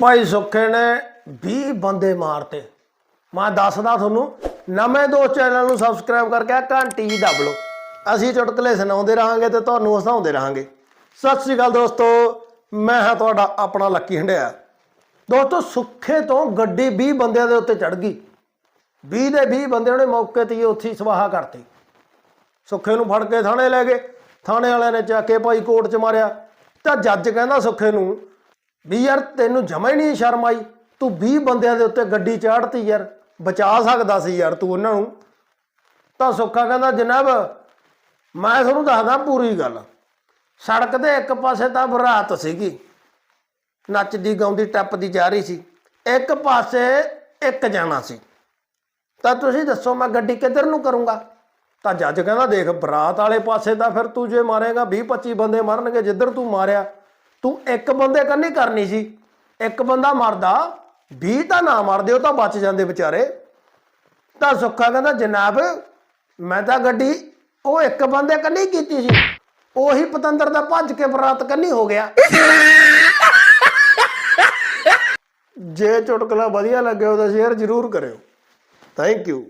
ਭਾਈ ਸੁੱਖੇ ਨੇ 20 ਬੰਦੇ ਮਾਰਤੇ। ਮੈਂ ਦੱਸਦਾ ਤੁਹਾਨੂੰ, ਨਵੇਂ ਦੋਸਤ ਚੈਨਲ ਨੂੰ ਸਬਸਕ੍ਰਾਈਬ ਕਰਕੇ ਆ, ਘੰਟੀ ਦਬ ਲਓ। ਅਸੀਂ ਚੁਟਕਲੇ ਸੁਣਾਉਂਦੇ ਰਹਾਂਗੇ ਤੇ ਤੁਹਾਨੂੰ ਹਸਾਉਂਦੇ ਰਹਾਂਗੇ। ਸਤਿ ਸ੍ਰੀ ਅਕਾਲ ਦੋਸਤੋ, ਮੈਂ ਹਾਂ ਤੁਹਾਡਾ ਆਪਣਾ ਲੱਕੀ ਹੰਡਿਆ। ਦੋਸਤੋ, ਸੁੱਖੇ ਤੋਂ ਗੱਡੀ 20 ਬੰਦਿਆਂ ਦੇ ਉੱਤੇ ਚੜ ਗਈ। 20 ਦੇ 20 ਬੰਦੇ ਉਹਨੇ ਮੌਕੇ ਤੇ ਹੀ ਉੱਥੇ ਹੀ ਸਵਾਹਾ ਕਰਤੇ। ਸੁੱਖੇ ਨੂੰ ਫੜ ਕੇ ਥਾਣੇ ਲੈ ਗਏ। ਥਾਣੇ ਵਾਲਿਆਂ ਨੇ ਚੱਕ ਕੇ ਭਾਈ ਕੋਰਟ 'ਚ ਮਾਰਿਆ। ਤਾਂ ਜੱਜ ਕਹਿੰਦਾ ਸੁੱਖੇ ਨੂੰ ਵੀ ਯਾਰ ਤੈਨੂੰ ਜਮਾ ਹੀ ਨਹੀਂ ਸ਼ਰਮ ਆਈ। ਤੂੰ 20 ਬੰਦਿਆਂ ਦੇ ਉੱਤੇ ਗੱਡੀ ਚਾੜਤੀ ਯਾਰ। ਬਚਾ ਸਕਦਾ ਸੀ ਯਾਰ ਤੂੰ ਉਹਨਾਂ ਨੂੰ। ਤਾਂ ਸੁੱਖਾ ਕਹਿੰਦਾ, ਜਨਾਬ, ਮੈਂ ਤੁਹਾਨੂੰ ਦੱਸਦਾ ਪੂਰੀ ਗੱਲ। ਸੜਕ ਦੇ ਇੱਕ ਪਾਸੇ ਤਾਂ ਬਰਾਤ ਸੀਗੀ। ਨੱਚਦੀ ਗਾਉਂਦੀ ਟੱਪਦੀ ਜਾ ਰਹੀ ਸੀ। ਇੱਕ ਪਾਸੇ ਇੱਕ ਜਾਣਾ ਸੀ। ਤਾਂ ਤੁਸੀਂ ਦੱਸੋ, ਮੈਂ ਗੱਡੀ ਕਿੱਧਰ ਨੂੰ ਕਰੂੰਗਾ? ਤਾਂ ਜੱਜ ਕਹਿੰਦਾ, ਦੇਖ, ਬਰਾਤ ਵਾਲੇ ਪਾਸੇ ਤਾਂ ਫਿਰ ਤੂੰ ਜੇ ਮਾਰੇਗਾ 20 25 ਬੰਦੇ ਮਰਨਗੇ, ਜਿੱਧਰ ਤੂੰ ਮਾਰਿਆ। ਤੂੰ ਇੱਕ ਬੰਦੇ ਕੰਨੀ ਕਰਨੀ ਸੀ। ਇੱਕ ਬੰਦਾ ਮਰਦਾ 20 ਤਾਂ ਨਾ ਮਰਦੇ, ਉਹ ਤਾਂ ਬਚ ਜਾਂਦੇ ਵਿਚਾਰੇ। ਤਾਂ ਸੁੱਖਾ ਕਹਿੰਦਾ, ਜਨਾਬ, ਮੈਂ ਤਾਂ ਗੱਡੀ, ਉਹ ਇੱਕ ਬੰਦੇ ਕੰਨੀ ਕੀਤੀ ਸੀ। ਉਹੀ ਪਤੰਦਰ ਦਾ ਭੱਜ ਕੇ ਬਰਾਤ ਕੰਨੀ ਹੋ ਗਿਆ। ਜੇ ਚੁਟਕਲਾ ਵਧੀਆ ਲੱਗਿਆ ਉਹਦਾ ਸ਼ੇਅਰ ਜ਼ਰੂਰ ਕਰਿਓ। Thank you